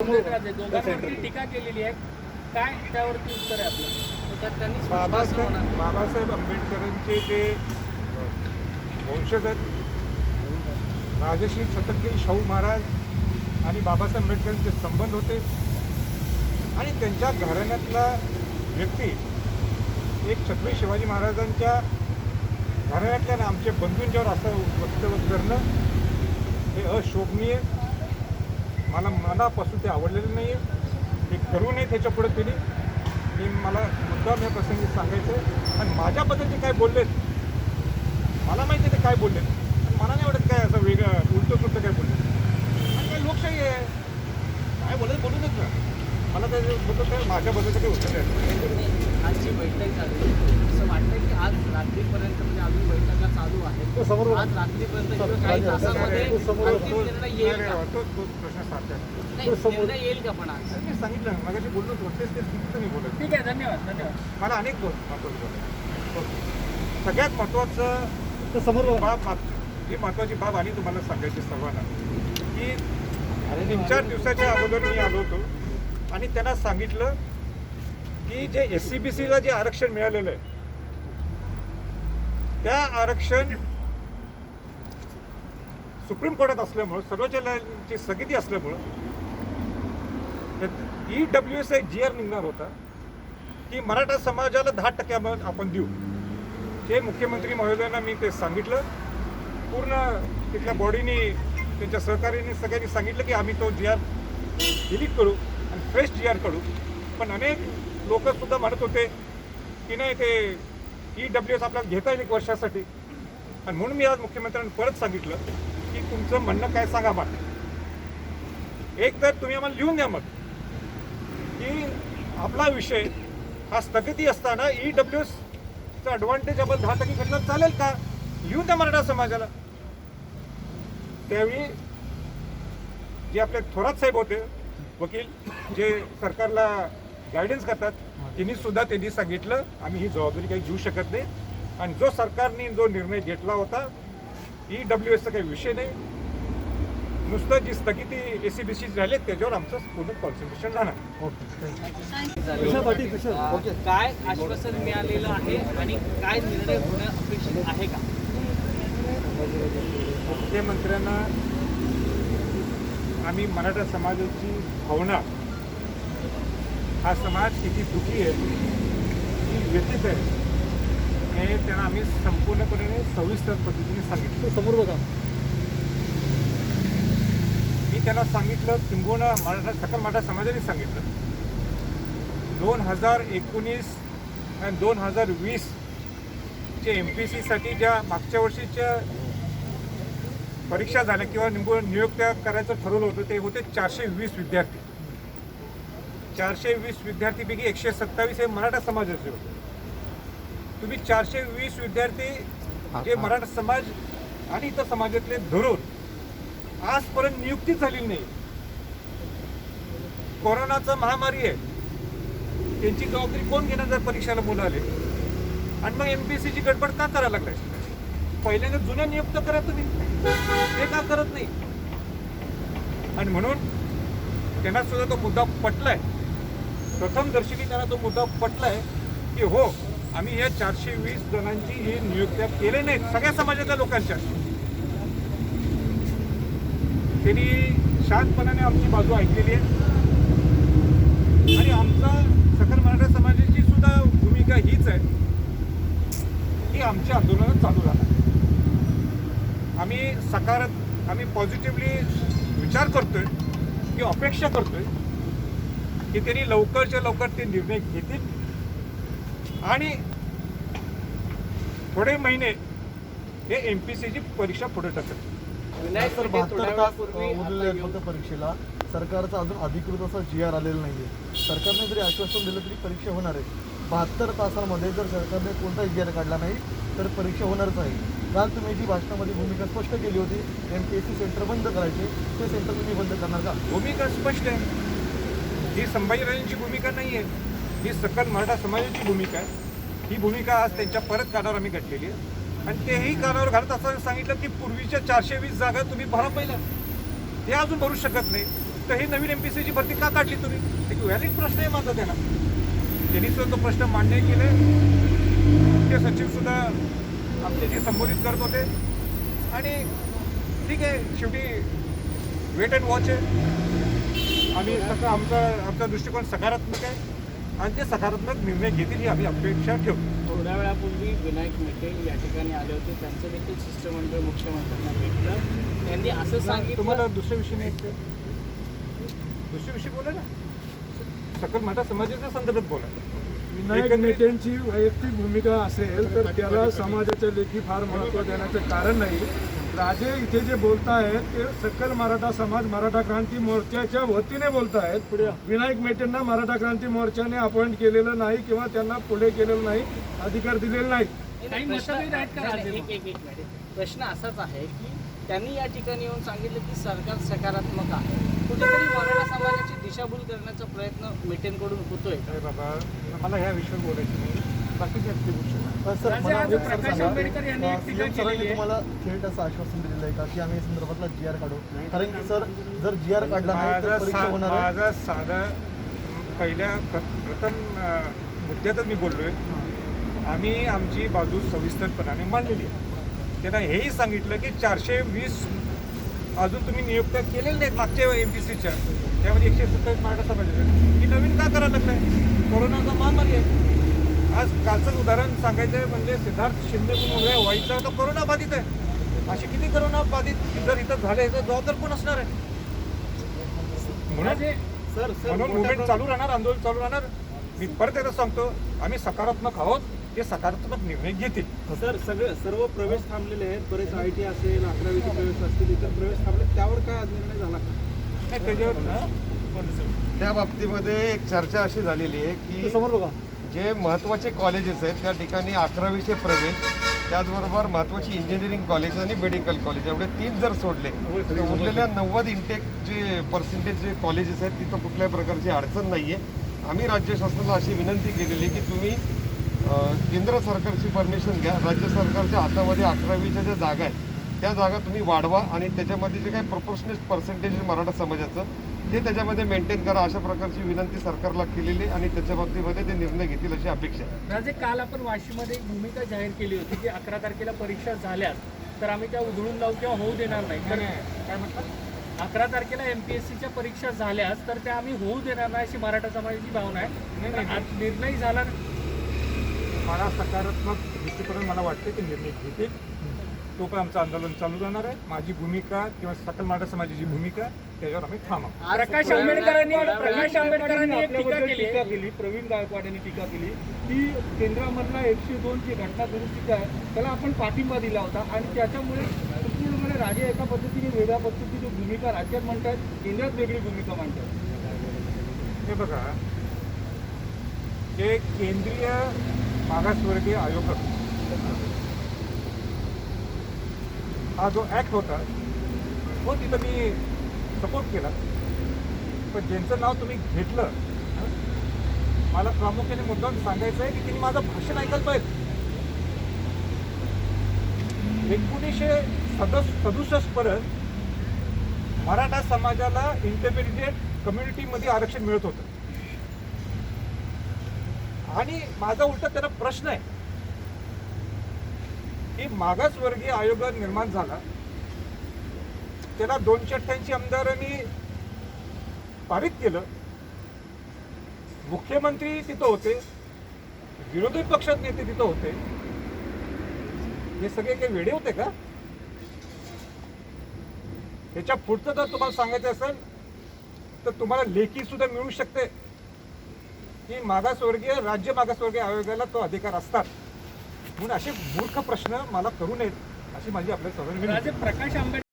दोघांवरती टीका केलेली आहे. काय त्यावरती उत्तर आहे आपलं? त्यांनी बाबासाहेब बाबासाहेब आंबेडकरांचे जे अ, वंशज आहेत राजश्री छत्रपती शाहू महाराज आणि बाबासाहेब आंबेडकरांचे संबंध होते. आणि त्यांच्या घराण्यातला व्यक्ती एक छत्रपती शिवाजी महाराजांच्या घराण्यातल्या आमच्या बंधूंच्यावर असं वक्तव्य करणं हे अशोभनीय. मला मनापासून ते आवडलेलं नाही आहे मी करू नये त्याच्या पुढे त्यांनी मी मला मुद्दाम या प्रसंगी सांगायचं आहे आणि माझ्याबद्दल ते काय बोललेत मला माहिती आहे ते काय बोललेत. पण मला नाही वाटत काय असं वेगळं उलटं सुलटं काय बोललेत. आणि काय लोकशाही आहे. काय बोलत बोलू देत ना मला काय बोलतो काय माझ्याबद्दल काही उत्तर आहे आजची बैठक झाली. असं वाटतं की आज रात्रीपर्यंत म्हणजे अजून बैठक आज रात्रीपर्यंत किंवा काही तासामध्ये अंतिम निर्णय येईल का? तो तो प्रश्न सारखा आहे. नाही निर्णय येईल का पण आज? मी सांगितलं ना मगाशी बोललो मी बोलत ठीक आहे धन्यवाद धन्यवाद. मला अनेक गोष्ट महत्वाचं बोलायचं. सगळ्यात महत्वाचं बाब माग- जी महत्वाची बाब आली तुम्हाला सांगायची सर्वांना की तीन चार दिवसाच्या अगोदर मी आलो होतो आणि त्यांना सांगितलं की जे एस सी बी सीला जे आरक्षण मिळालेलं आहे त्या आरक्षण सुप्रीम कोर्टात असल्यामुळं सर्वोच्च न्यायालयाची स्थगिती असल्यामुळं ई डब्ल्यू एस एक जी आर निघणार होता. की मराठा समाजाला दहा टक्के आपण देऊ. हे मुख्यमंत्री महोदयांना मी ते सांगितलं. पूर्ण तिथल्या बॉडीनी त्यांच्या सहकार्याने सगळ्यांनी सांगितलं की आम्ही तो जी आर डिलीट करू आणि फ्रेश जी आर काढू. पण अनेक लोकंसुद्धा म्हणत होते की नाही ते ई डब्ल्यू एस आपल्याला घेता येईल एक वर्षासाठी. आणि म्हणून मी आज मुख्यमंत्र्यांनी परत सांगितलं. की तुमचं म्हणणं काय सांगा मग एक तर तुम्ही आम्हाला लिहून द्या मग. की आपला विषय हा स्थगिती असताना ई डब्ल्यू चा ॲडव्हान्टेज आपण दहा टक्के घेतला चालेल का? येऊ द्या मराठा समाजाला. त्यावेळी जे आपले थोरात साहेब होते वकील जे सरकारला गायडन्स करतात त्यांनी सुद्धा त्यांनी सांगितलं आम्ही ही जबाबदारी काही घेऊ शकत नाही. आणि जो सरकारने जो निर्णय घेतला होता ई डब्ल्यू एसचा काही विषय नाही. नुसतं जी स्थगिती ए सी बी सी झाली त्याच्यावर आमचं पूर्ण कॉन्सन्ट्रेशन राहणार. काय आश्वासन मिळालेलं आहे आणि काय निर्णय होणं अपेक्षित आहे का? मुख्यमंत्र्यांना आम्ही मराठा समाजाची भावना हा समाज किती दुखी आहे किती व्यथित आहे. हे त्यांना आम्ही संपूर्णपणे सविस्तर पद्धतीने सांगितलं. समोर बघा. मी त्यांना सांगितलं किंबहुना मराठा सकल मराठा समाजाने सांगितलं. दोन हजार एकोणीस आणि दोन हजार वीस चे एम पी सीसाठी ज्या मागच्या वर्षीच्या परीक्षा झाल्या किंवा निंबू नियुक्त्या करायचं ठरवलं होतं ते होते चारशे वीस विद्यार्थी. चारशे वीस विद्यार्थीपैकी एकशे सत्तावीस हे मराठा समाजाचे होते. तुम्ही चारशे वीस विद्यार्थी जे मराठा समाज आणि इतर समाजातले धरून आजपर्यंत नियुक्ती झालेली नाही. कोरोनाचा महामारी आहे. त्यांची जबाबदारी कोण घेणार जर परीक्षेला मुलं आले? आणि मग एम पी सीची गडबड का करायला लागलाय? पहिल्यांदा जुन्या नियुक्त करा तुम्ही. ते का करत नाही? आणि म्हणून त्यांना सुद्धा तो मुद्दा पटलाय. प्रथम दर्शनी त्यांना तो मुद्दा पटलाय की हो आम्ही या चारशे वीस जणांची ही नियुक्त्या केले नाहीत सगळ्या समाजाच्या लोकांच्या. त्यांनी शांतपणाने आमची बाजू ऐकलेली आहे. आणि आमचा सकल मराठा समाजाची सुद्धा भूमिका हीच आहे. की आमच्या आंदोलनात चालू राहणार. आम्ही सकारात आम्ही पॉझिटिव्हली विचार करतोय की अपेक्षा करतोय की त्यांनी लवकरच्या लवकर ते निर्णय घेतील. आणि थोडे महिने हे एम पी सीची परीक्षा पुढे बहात्तर तास उरलेले फक्त परीक्षेला. सरकारचा अजून अधिकृत असा जी आर आलेला नाही आहे सरकारने जरी आश्वासन दिलं तरी परीक्षा होणार आहे. बहात्तर तासांमध्ये जर सरकारने कोणताही जी आर काढला नाही तर परीक्षा होणारच आहे. काल तुम्ही जी भाषणामध्ये भूमिका स्पष्ट केली होती M P S C centre बंद करायचे ते सेंटर तुम्ही बंद करणार का? भूमिका स्पष्ट आहे. ही संभाजीराजांची भूमिका नाही आहे ही सकल मराठा समाजाची भूमिका आहे. ही भूमिका आज त्यांच्या परत कानावर आम्ही घातलेली आहे. आणि तेही कानावर घालत असताना सांगितलं की पूर्वीच्या चारशे वीस जागा तुम्ही भरा पहिल्या ते अजून भरू शकत नाही. तर ही नवीन एम पी सीची भरती का काढली तुम्ही? एक व्हॅलिड प्रश्न आहे माझा त्यांना त्यांनी सुद्धा तो प्रश्न मान्य केले मुख्य सचिव सुद्धा जे संबोधित करत होते. आणि ठीक आहे शेवटी वेट अँड वॉच आहे. आम्ही सका आमचा आमचा दृष्टिकोन सकारात्मक आहे. आणि ते सकारात्मक निर्णय घेतील ही आम्ही अपेक्षा ठेवतो. थोड्या वेळापूर्वी विनायक मेटे या ठिकाणी आले होते. त्यांचं देखील शिष्टमंडळ मुख्यमंत्र्यांना भेटलं. त्यांनी असं सांगितलं तुम्हाला दुसऱ्या विषयी नाही? दुसऱ्या विषयी बोला ना. सकल मराठा समाजाच्या संदर्भात बोला. विनायक नेत्यांची वैयक्तिक भूमिका असेल तर त्याला समाजाच्या लेखी फार महत्त्व देण्याचं कारण नाही. राजे इथे जे बोलतायत ते सकल मराठा समाज मराठा क्रांती मोर्चाच्या वतीने बोलतायत. विनायक मेटेंना मराठा क्रांती मोर्चाने अपॉइंट केलेलं नाही किंवा त्यांना पुढे केलेलं नाही अधिकार दिलेले नाही. प्रश्न असाच आहे की त्यांनी या ठिकाणी येऊन सांगितलं की सरकार सकारात्मक आहे. कुठेतरी मराठा समाजाची दिशाभूल करण्याचा प्रयत्न मेटेंकडून होतोय. अरे बाबा मला ह्या विषयावर बोलायचं नाही. बाकीच्या प्रकाश आंबेडकर यांनी एक टीका केलेली आहे. तुम्हाला थेट असं आश्वासन दिलेलं आहे का की आम्ही या संदर्भातला जी आर काढू? कारण की सर जर जी आर काढला नाही तर माझा परीक्षा सा- होणार आहे. माझा साधा पहिल्या प्र- प्रथम अं, मुद्द्यातच मी बोललोय. आम्ही आमची बाजू सविस्तरपणाने मांडलेली आहे. त्यांना हेही सांगितलं की चारशे वीस अजून तुम्ही नियुक्त्या केलेल्या नाहीत मागच्या एम पी सीच्या त्यामध्ये एकशे सत्तावीस मराठा समाजाचे की नवीन का करायला लागलाय? कोरोनाचा महामारी आहे. आज कालचं उदाहरण सांगायचं आहे म्हणजे सिद्धार्थ शिंदे मुलगा आहे, व्हाईचा तो कोरोना बाधित आहे. असे किती कोरोना बाधित जर इथं झाले तर जबाबदार कोण असणार आहे? म्हणून मुवमेंट चालू राहणार आंदोलन चालू राहणार. मी परत एकदा सांगतो आम्ही सकारात्मक आहोत. ते सकारात्मक निर्णय घेतील. सर सगळे सर्व प्रवेश थांबलेले आहेत. बरेच आय टी असेल अकरावीचे प्रवेश असतील इतर प्रवेश थांबले त्यावर काय आज निर्णय झाला? का नाही, त्याच्यावर ना, त्या बाबतीमध्ये एक चर्चा अशी झालेली आहे की समोर बघा. जे महत्त्वाचे कॉलेजेस आहेत त्या ठिकाणी अकरावीचे प्रवेश त्याचबरोबर महत्त्वाची इंजिनिअरिंग कॉलेज आणि मेडिकल कॉलेज एवढे तीन जर सोडले तर उरलेल्या नव्वद इंटेक जे पर्सेंटेज जे कॉलेजेस आहेत तिथं कुठल्याही प्रकारची अडचण नाही आहे आम्ही राज्य शासनाला अशी विनंती केलेली आहे की तुम्ही केंद्र सरकारची परमिशन घ्या. राज्य सरकारच्या हातामध्ये अकरावीच्या ज्या जागा आहेत त्या जागा तुम्ही वाढवा आणि त्याच्यामध्ये जे काही प्रपोर्शनेट पर्सेंटेज मराठा समाजाचं ते त्याच्यामध्ये मेंटेन करा अशा प्रकारची विनंती सरकारला केलेली आणि त्याच्या बाबतीमध्ये ते निर्णय घेतील अशी अपेक्षा आहे. राजे काल आपण वाशीमध्ये एक भूमिका जाहीर केली होती की अकरा तारखेला परीक्षा झाल्यास तर आम्ही त्या उधळून लावू किंवा होऊ देणार नाही. तर काय म्हणतात अकरा तारखेला एमपीएससीच्या परीक्षा झाल्यास तर त्या आम्ही होऊ देणार नाही अशी मराठा समाजाची भावना आहे. निर्णय झाला मला सकारात्मक दृष्टिकोन मला वाटते ते निर्णय घेतील तो पण आमचं आंदोलन चालू राहणार आहे. माझी भूमिका किंवा सकल मराठा समाजाची भूमिका त्याच्यावर आम्ही थांबा. प्रकाश आंबेडकरांनी प्रकाश आंबेडकरांनी एक टीका केली. टीका. केली प्रवीण गायकवाड यांनी टीका केली की केंद्रामधला एकशे दोनची घटना दुरुस्ती आहे त्याला आपण पाठिंबा दिला होता. आणि त्याच्यामुळे संपूर्णपणे राजे एका पद्धतीने वेगळ्या पद्धतीची भूमिका राज्यात म्हणतात केंद्रात वेगळी भूमिका मांडतात हे बघा जे केंद्रीय मागासवर्गीय आयोग हा जो ॲक्ट होता तो तिथं मी सपोर्ट केला. पण ज्यांचं नाव तुम्ही घेतलं मला प्रामुख्याने मुद्दाम सांगायचं आहे की त्यांनी माझं भाषण ऐकायला पाहिजे. एकोणीसशे सदस सदुसष्ट पर्यंत मराठा समाजाला इंटरमिडिएट कम्युनिटीमध्ये आरक्षण मिळत होतं. आणि माझा उलटा त्यांना प्रश्न आहे. की मागासवर्गीय आयोग निर्माण झाला. त्याला दोनशे अठ्ठ्याऐंशी आमदारांनी पारित केलं. मुख्यमंत्री तिथं होते. विरोधी पक्षात नेते तिथं होते. हे सगळे काही वेडे होते का? याच्या पुढचं जर तुम्हाला सांगायचं असेल तर तुम्हाला लेखी सुद्धा मिळू शकते. की मागासवर्गीय राज्य मागासवर्गीय आयोगाला तो अधिकार असतात. म्हणून असे मूर्ख प्रश्न मला करू नयेत अशी माझी आपल्या सर्वांनी प्रकाश आंबेडकर